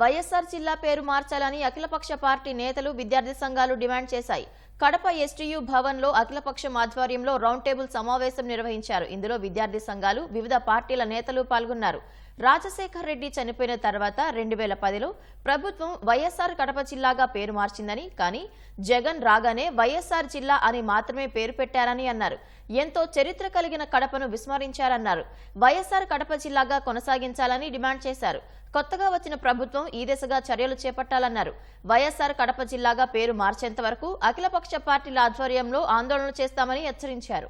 వైఎస్సార్ జిల్లా పేరు మార్చాలని అఖిలపక్ష పార్టీ నేతలు విద్యార్థి సంఘాలు డిమాండ్ చేశాయి. కడప ఎస్టీయూ భవన్లో అఖిలపక్షం ఆధ్వర్యంలో రౌండ్ టేబుల్ సమావేశం నిర్వహించారు. ఇందులో విద్యార్థి సంఘాలు వివిధ పార్టీల నేతలు పాల్గొన్నారు. రాజశేఖర్ రెడ్డి చనిపోయిన తర్వాత రెండు వేల పదిలో ప్రభుత్వం వైఎస్ఆర్ కడప జిల్లాగా పేరు మార్చిందని కానీ జగన్ రాగానే వైఎస్ఆర్ జిల్లా అని మాత్రమే పేరు పెట్టారని అన్నారు. ఎంతో చరిత్ర కలిగిన కడపను విస్మరించారన్నారు. వైఎస్ఆర్ కడప జిల్లాగా కొనసాగించాలని డిమాండ్ చేశారు. కొత్తగా వచ్చిన ప్రభుత్వం ఈ దిశగా చర్యలు చేపట్టాలన్నారు. వైఎస్ఆర్ కడప జిల్లాగా పేరు మార్చేంత వరకు అఖిలపక్ష పార్టీల ఆధ్వర్యంలో ఆందోళన చేస్తామని హెచ్చరించారు.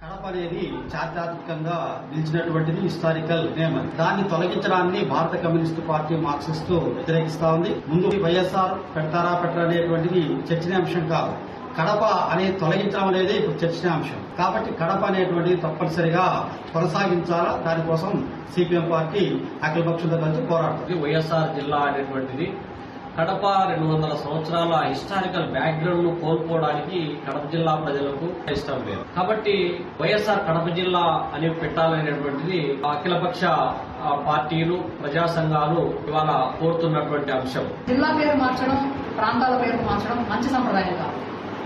కడప అనేది చారిత్రాత్మకంగా నిలిచినటువంటిది హిస్టారికల్ నేమ్ అది. దాన్ని తొలగించడాన్ని భారత కమ్యూనిస్టు పార్టీ మార్క్సిస్ట్ వ్యతిరేకిస్తా ఉంది. ముందు వైఎస్ఆర్ పెడతారా పెట్టరా అనేటువంటిది చర్చనీయాంశం కాదు. కడప అనేది తొలగించడం అనేది ఇప్పుడు చర్చనీయాంశం. కాబట్టి కడప అనేటువంటిది తప్పనిసరిగా కొనసాగించాలా? దానికోసం సిపిఎం పార్టీ అఖిలపక్షంతో కలిసి పోరాడుతుంది. వైఎస్ఆర్ జిల్లా అనేటువంటిది కడప రెండు వందల సంవత్సరాల హిస్టారికల్ బ్యాక్గ్రౌండ్ను కోల్పోవడానికి కడప జిల్లా ప్రజలకు ఇష్టం లేదు. కాబట్టి వైఎస్ఆర్ కడప జిల్లా అని పెట్టాలనేటువంటిది అఖిలపక్ష పార్టీలు ప్రజా సంఘాలు ఇవాళ కోరుతున్నటువంటి అంశం. జిల్లా పేరు మార్చడం ప్రాంతాల పేరు మార్చడం మంచి సంప్రదాయం కాదు.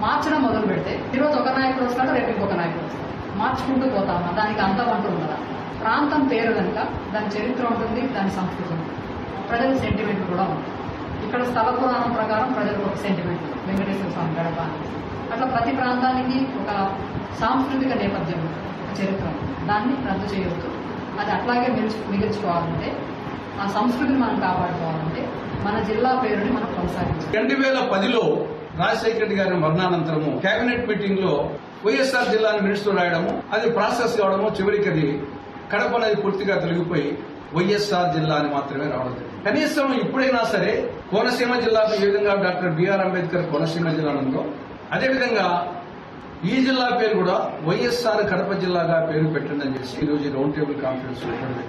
మార్చడం మొదలు పెడితే ఈరోజు ఒక నాయకుడు వస్తాడు రేపు ఇంకొక నాయకుడు వస్తాడు. మార్చుకుంటూ పోతామా? దానికి అంతం అంటూ ఉండదా ప్రాంతం పేరు కనుక దాని చరిత్ర ఉంటుంది దాని సంస్కృతి ఉంటుంది. ప్రజల సెంటిమెంట్ కూడా ఉంటుంది. ఇక్కడ స్థల పురాణం ప్రకారం ప్రజలకు ఒక సెంటిమెంట్ వెంకటేశ్వర స్వామి గడప. అట్లా ప్రతి ప్రాంతానికి ఒక సాంస్కృతిక నేపథ్యం చరిత్ర. దాన్ని రద్దు చేయవచ్చు అది అట్లాగే మిగిల్చు మిగిల్చుకోవాలంటే ఆ సంస్కృతిని మనం కాపాడుకోవాలంటే మన జిల్లా పేరుని మనం కొనసాగించాలి. రెండు వేల పదిలో రాజశేఖర రెడ్డి గారి మరణానంతరము కేబినెట్ మీటింగ్లో వైఎస్ఆర్ జిల్లాను మినిస్టర్ రాయడము అది ప్రాసెస్ కావడము చివరికి అది కడప అనేది పూర్తిగా తొలగిపోయి వైఎస్ఆర్ జిల్లా అని మాత్రమే రావడం కనీసం ఇప్పుడైనా సరే కోనసీమ జిల్లాకు ఏ విధంగా డాక్టర్ బిఆర్ అంబేద్కర్ కోనసీమ జిల్లా ఉందో అదేవిధంగా ఈ జిల్లా పేరు కూడా వైఎస్ఆర్ కడప జిల్లాగా పేరు పెట్టిందని చెప్పి ఈ రోజు రౌండ్ టేబుల్ కాన్ఫరెన్స్ జరిగింది.